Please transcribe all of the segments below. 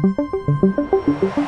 Thank you.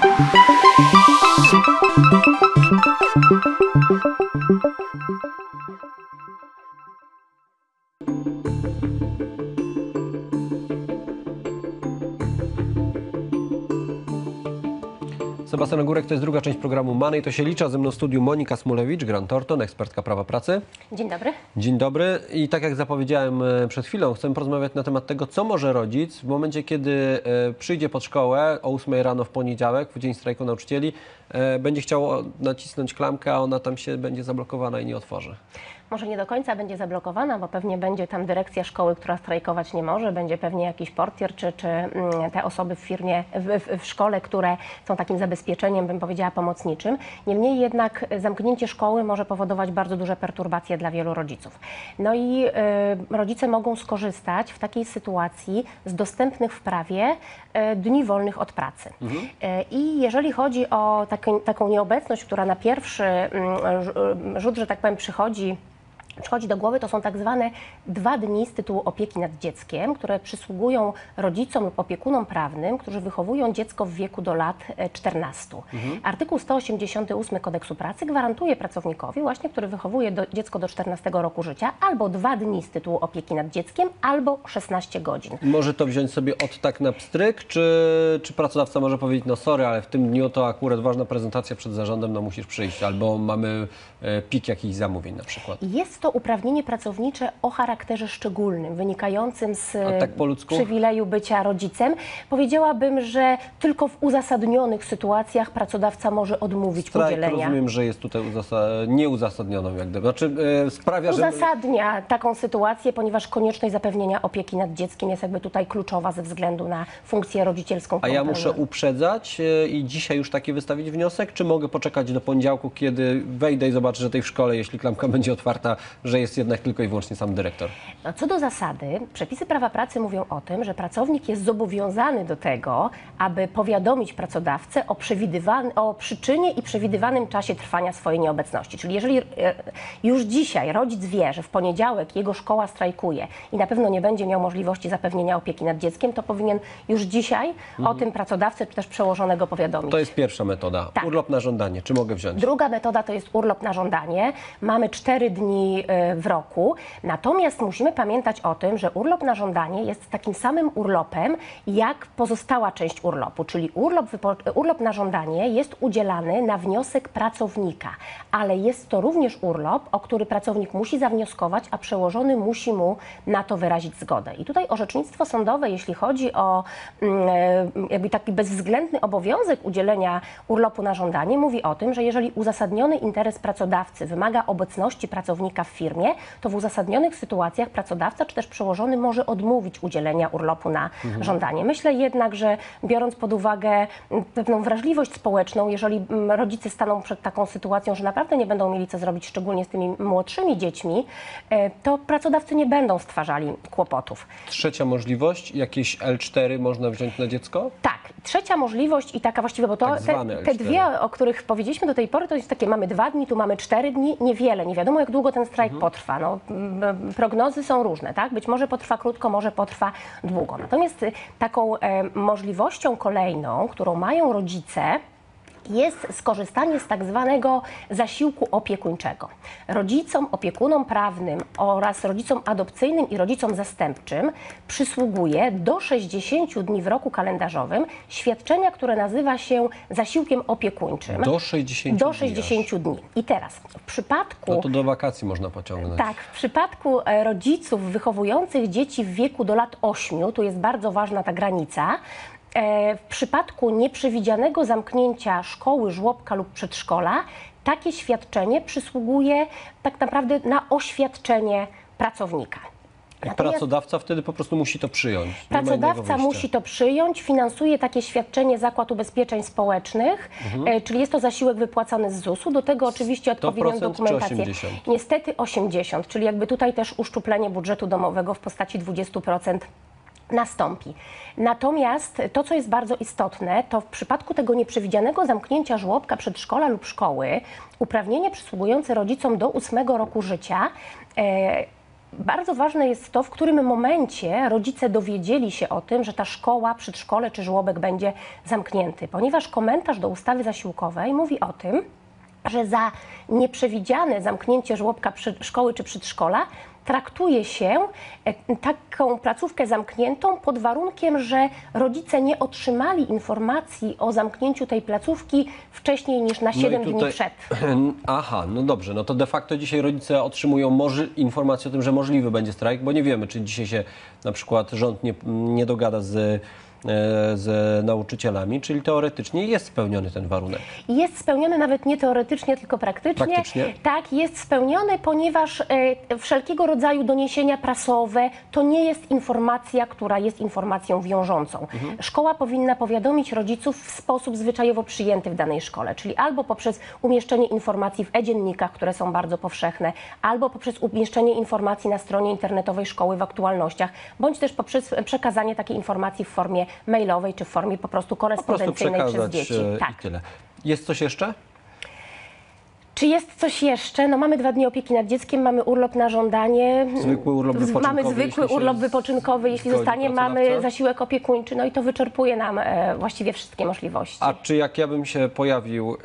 Sebastian Górek to jest druga część programu Money to się licza. Ze mną w studiu Monika Smulewicz, Grant Thornton, ekspertka prawa pracy. Dzień dobry. Dzień dobry. I tak jak zapowiedziałem e, przed chwilą, chcę porozmawiać na temat tego, co może rodzic w momencie, kiedy e, przyjdzie pod szkołę o 8 rano w poniedziałek, w dzień strajku nauczycieli, e, będzie chciał nacisnąć klamkę, a ona tam się będzie zablokowana i nie otworzy. Może nie do końca będzie zablokowana, bo pewnie będzie tam dyrekcja szkoły, która strajkować nie może, będzie pewnie jakiś portier, czy, czy mm, te osoby w firmie, w, w, szkole, które są takim zabezpieczeniem, bym powiedziała, pomocniczym. Niemniej jednak zamknięcie szkoły może powodować bardzo duże perturbacje dla wielu rodziców. No i y, rodzice mogą skorzystać w takiej sytuacji z dostępnych w prawie y, dni wolnych od pracy. Y, I jeżeli chodzi o takie, taką nieobecność, która na pierwszy mm, rz- rzut, że tak powiem, przychodzi przychodzi do głowy, to są tak zwane dwa dni z tytułu opieki nad dzieckiem, które przysługują rodzicom lub opiekunom prawnym, którzy wychowują dziecko w wieku do lat e, 14. Artykuł 188 Kodeksu Pracy gwarantuje pracownikowi, właśnie, który wychowuje do, dziecko do 14 roku życia, albo dwa dni z tytułu opieki nad dzieckiem, albo 16 godzin. Może to wziąć sobie od tak na pstryk, czy, czy pracodawca może powiedzieć, no sorry, ale w tym dniu to akurat ważna prezentacja przed zarządem, no musisz przyjść, albo mamy e, pik jakichś zamówień na przykład. Jest to uprawnienie pracownicze o charakterze szczególnym, wynikającym z tak przywileju bycia rodzicem. Powiedziałabym, że tylko w uzasadnionych sytuacjach pracodawca może odmówić Strajk udzielenia. rozumiem, że jest tutaj uzasa- nieuzasadnioną jak gdyby. Znaczy e, sprawia, że... Uzasadnia taką sytuację, ponieważ konieczność zapewnienia opieki nad dzieckiem jest jakby tutaj kluczowa ze względu na funkcję rodzicielską. A ja muszę uprzedzać e, i dzisiaj już taki wystawić wniosek, czy mogę poczekać do poniedziałku, kiedy wejdę i zobaczę, że tej w szkole, jeśli klamka będzie otwarta, że jest jednak tylko i wyłącznie sam dyrektor? No, co do zasady, przepisy prawa pracy mówią o tym, że pracownik jest zobowiązany do tego, aby powiadomić pracodawcę o, o przyczynie i przewidywanym czasie trwania swojej nieobecności. Czyli jeżeli e, już dzisiaj rodzic wie, że w poniedziałek jego szkoła strajkuje i na pewno nie będzie miał możliwości zapewnienia opieki nad dzieckiem, to powinien już dzisiaj o tym pracodawcę czy też przełożonego powiadomić. To jest pierwsza metoda. Tak. Urlop na żądanie. Czy mogę wziąć? Druga metoda to jest urlop na żądanie. Mamy cztery dni e, w roku. Natomiast musimy pamiętać o tym, że urlop na żądanie jest takim samym urlopem jak pozostała część urlopu, czyli urlop, urlop na żądanie jest udzielany na wniosek pracownika, ale jest to również urlop, o który pracownik musi zawnioskować, a przełożony musi mu na to wyrazić zgodę. I tutaj orzecznictwo sądowe, jeśli chodzi o mm, e, jakby taki bezwzględny obowiązek udzielenia urlopu na żądanie, mówi o tym, że jeżeli uzasadniony interes pracodawcy wymaga obecności pracownika w firmie, to w uzasadnionych sytuacjach pracodawca czy też przełożony może odmówić udzielenia urlopu na żądanie. Myślę jednak, że biorąc pod uwagę pewną wrażliwość społeczną, jeżeli rodzice staną przed taką sytuacją, że naprawdę nie będą mieli co zrobić, szczególnie z tymi młodszymi dziećmi, e, to pracodawcy nie będą stwarzali kłopotów. Trzecia możliwość, jakieś L4 można wziąć na dziecko? Tak, trzecia możliwość i taka właściwie, bo to Tak te, te L4. dwie, o których powiedzieliśmy do tej pory, to jest takie, mamy dwa dni, tu mamy cztery dni, niewiele, nie wiadomo jak długo ten strajk Mhm. potrwa. No, prognozy są różne, tak? Być może potrwa krótko, może potrwa długo. Natomiast y, taką możliwością kolejną, którą mają rodzice, jest skorzystanie z tak zwanego zasiłku opiekuńczego. Rodzicom, opiekunom prawnym oraz rodzicom adopcyjnym i rodzicom zastępczym przysługuje do 60 dni w roku kalendarzowym świadczenia, które nazywa się zasiłkiem opiekuńczym. Do 60 Do dni 60 dni. I teraz w przypadku No to do wakacji można pociągnąć. tak, w przypadku e, rodziców wychowujących dzieci w wieku do lat 8, tu jest bardzo ważna ta granica, w przypadku nieprzewidzianego zamknięcia szkoły, żłobka lub przedszkola, takie świadczenie przysługuje tak naprawdę na oświadczenie pracownika. Natomiast- Pracodawca wtedy po prostu musi to przyjąć. Pracodawca musi to przyjąć, finansuje takie świadczenie Zakład Ubezpieczeń Społecznych, Mhm. e, czyli jest to zasiłek wypłacany z ZUS-u. Do tego oczywiście odpowiednią 100% czy dokumentację. 80? Niestety 80, czyli jakby tutaj też uszczuplenie budżetu domowego w postaci 20% nastąpi. Natomiast to, co jest bardzo istotne, to w przypadku tego nieprzewidzianego zamknięcia żłobka, przedszkola lub szkoły, uprawnienie przysługujące rodzicom do ósmego roku życia e, bardzo ważne jest to, w którym momencie rodzice dowiedzieli się o tym, że ta szkoła, przedszkole czy żłobek będzie zamknięty, ponieważ komentarz do ustawy zasiłkowej mówi o tym, że za nieprzewidziane zamknięcie żłobka szkoły czy przedszkola traktuje się e, taką placówkę zamkniętą pod warunkiem, że rodzice nie otrzymali informacji o zamknięciu tej placówki wcześniej niż na 7 No i dni przed. Aha, no dobrze, no to de facto dzisiaj rodzice otrzymują może, informację o tym, że możliwy będzie strajk, bo nie wiemy, czy dzisiaj się na przykład rząd nie, nie dogada z, z nauczycielami, czyli teoretycznie jest spełniony ten warunek. Jest spełniony nawet nie teoretycznie, tylko praktycznie. Praktycznie? Tak, jest spełniony, ponieważ e, wszelkiego rodzaju doniesienia prasowe to nie jest informacja, która jest informacją wiążącą. Mhm. Szkoła powinna powiadomić rodziców w sposób zwyczajowo przyjęty w danej szkole, czyli albo poprzez umieszczenie informacji w e-dziennikach, które są bardzo powszechne, albo poprzez umieszczenie informacji na stronie internetowej szkoły w aktualnościach, bądź też poprzez przekazanie takiej informacji w formie mailowej czy w formie po prostu Po prostu korespondencyjnej przez dzieci. e, Tak. Jest coś jeszcze? Czy jest coś jeszcze? No mamy dwa dni opieki nad dzieckiem, mamy urlop na żądanie. Zwykły urlop wypoczynkowy, Mamy zwykły jeśli urlop wypoczynkowy, jeśli zostanie, mamy zasiłek opiekuńczy, no i to wyczerpuje nam e, właściwie wszystkie możliwości. A czy jak ja bym się pojawił e,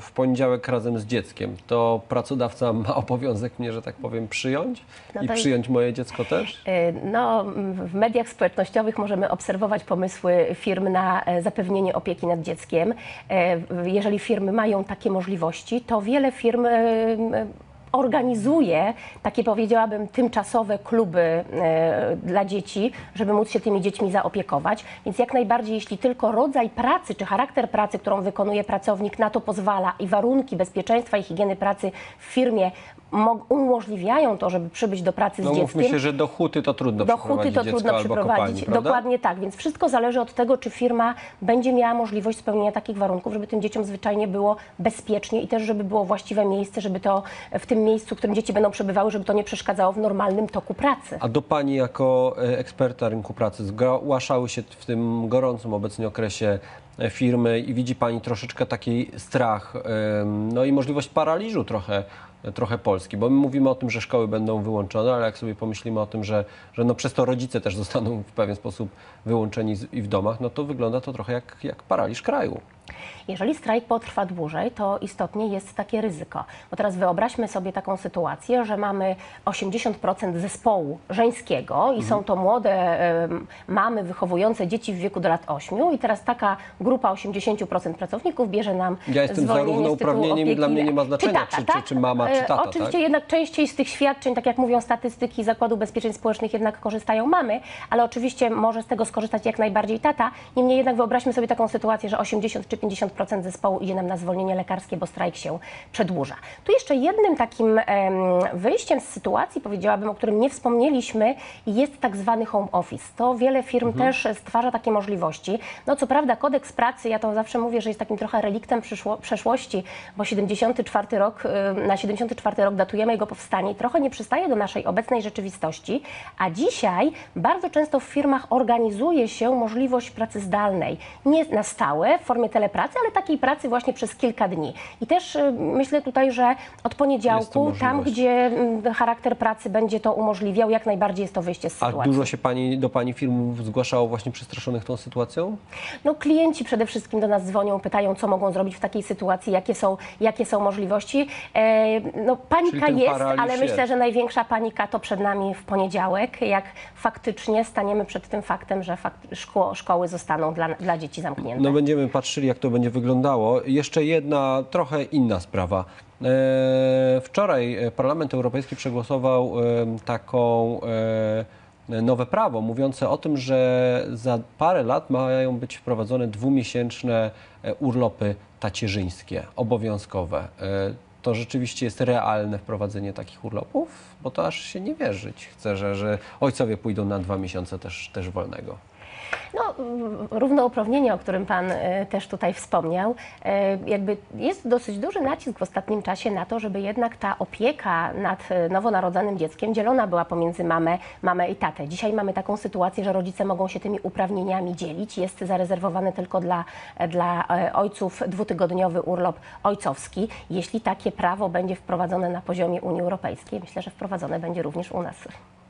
w poniedziałek razem z dzieckiem, to pracodawca ma obowiązek mnie, że tak powiem, przyjąć No i przyjąć moje dziecko też? E, No, w mediach społecznościowych możemy obserwować pomysły firm na zapewnienie opieki nad dzieckiem. W- Jeżeli firmy mają takie możliwości, to wiele firm e, m, organizuje takie, powiedziałabym, tymczasowe kluby e, dla dzieci, żeby móc się tymi dziećmi zaopiekować. Więc jak najbardziej, jeśli tylko rodzaj pracy czy charakter pracy, którą wykonuje pracownik na to pozwala i warunki bezpieczeństwa i higieny pracy w firmie mo- umożliwiają to, żeby przybyć do pracy No z mówmy dzieckiem, się, że do huty to trudno do huty to dziecko trudno albo przyprowadzić. kopalni, prawda? Dokładnie tak, więc wszystko zależy od tego, czy firma będzie miała możliwość spełnienia takich warunków, żeby tym dzieciom zwyczajnie było bezpiecznie i też, żeby było właściwe miejsce, żeby to w tym miejscu, w którym dzieci będą przebywały, żeby to nie przeszkadzało w normalnym toku pracy. A do Pani jako e, eksperta rynku pracy zgłaszały się w tym gorącym obecnie okresie e, firmy i widzi Pani troszeczkę taki strach, em, no i możliwość paraliżu trochę, trochę Polski, bo my mówimy o tym, że szkoły będą wyłączone, ale jak sobie pomyślimy o tym, że, że no przez to rodzice też zostaną w pewien sposób wyłączeni z, i w domach, no to wygląda to trochę jak, jak paraliż kraju. Jeżeli strajk potrwa dłużej, to istotnie jest takie ryzyko. Bo teraz wyobraźmy sobie taką sytuację, że mamy 80% zespołu żeńskiego i są to młode mamy wychowujące dzieci w wieku do lat 8 i teraz taka grupa 80% pracowników bierze nam Ja jestem za zwolnienie z tytułu równouprawnieniem i dla mnie nie ma znaczenia, tata, czy- tak? czy- czy mama, czy E, tata, Oczywiście tak? jednak częściej z tych świadczeń, tak jak mówią statystyki Zakładu Ubezpieczeń Społecznych, jednak korzystają mamy, ale oczywiście może z tego skorzystać jak najbardziej tata. Niemniej jednak wyobraźmy sobie taką sytuację, że 80 czy 50% zespołu idzie nam na zwolnienie lekarskie, bo strajk się przedłuża. Tu jeszcze jednym takim em, wyjściem z sytuacji, powiedziałabym, o którym nie wspomnieliśmy, jest tak zwany home office. To wiele firm też stwarza takie możliwości. No co prawda kodeks pracy, ja to zawsze mówię, że jest takim trochę reliktem przyszło, przeszłości, bo 74 rok, na 74 rok datujemy jego powstanie i trochę nie przystaje do naszej obecnej rzeczywistości, a dzisiaj bardzo często w firmach organizuje się możliwość pracy zdalnej. Nie na stałe, w formie telepracy, ale takiej pracy właśnie przez kilka dni. I też y, myślę tutaj, że od poniedziałku, tam gdzie mm, charakter pracy będzie to umożliwiał, jak najbardziej jest to wyjście z A sytuacji. dużo się pani, do Pani firmów zgłaszało właśnie przestraszonych tą sytuacją? No, klienci przede wszystkim do nas dzwonią, pytają, co mogą zrobić w takiej sytuacji, jakie są, jakie są możliwości. E, no, panika jest, ale myślę, jest. że największa panika to przed nami w poniedziałek, jak faktycznie staniemy przed tym faktem, że fakt, szkoły zostaną dla, dla dzieci zamknięte. No będziemy patrzyli, jak to będzie wyglądało. Jeszcze jedna, trochę inna sprawa. E, Wczoraj e, Parlament Europejski przegłosował e, taką nowe prawo mówiące o tym, że za parę lat mają być wprowadzone dwumiesięczne urlopy tacierzyńskie, obowiązkowe. To rzeczywiście jest realne wprowadzenie takich urlopów? Bo to aż się nie wierzyć chce, że, że ojcowie pójdą na dwa miesiące też, też wolnego. No, równouprawnienie, o którym Pan e, też tutaj wspomniał, e, jakby jest dosyć duży nacisk w ostatnim czasie na to, żeby jednak ta opieka nad e, nowonarodzonym dzieckiem dzielona była pomiędzy mamę, mamę i tatę. Dzisiaj mamy taką sytuację, że rodzice mogą się tymi uprawnieniami dzielić. Jest zarezerwowany tylko dla, dla ojców dwutygodniowy urlop ojcowski. Jeśli takie prawo będzie wprowadzone na poziomie Unii Europejskiej, myślę, że wprowadzone będzie również u nas.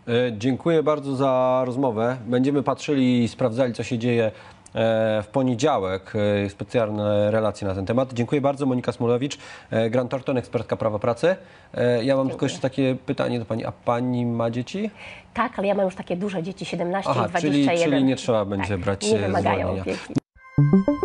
E, Dziękuję bardzo za rozmowę. Będziemy patrzyli i sprawdzali, co się dzieje e, w poniedziałek. E, Specjalne relacje na ten temat. Dziękuję bardzo. Monika Smulewicz, Grant Thornton, ekspertka prawa pracy. Ja mam tylko jeszcze takie pytanie do Pani. A Pani ma dzieci? Tak, ale ja mam już takie duże dzieci, 17 Aha, i 21. czyli, czyli nie trzeba będzie tak, brać Nie wymagają zwolnienia. opieki.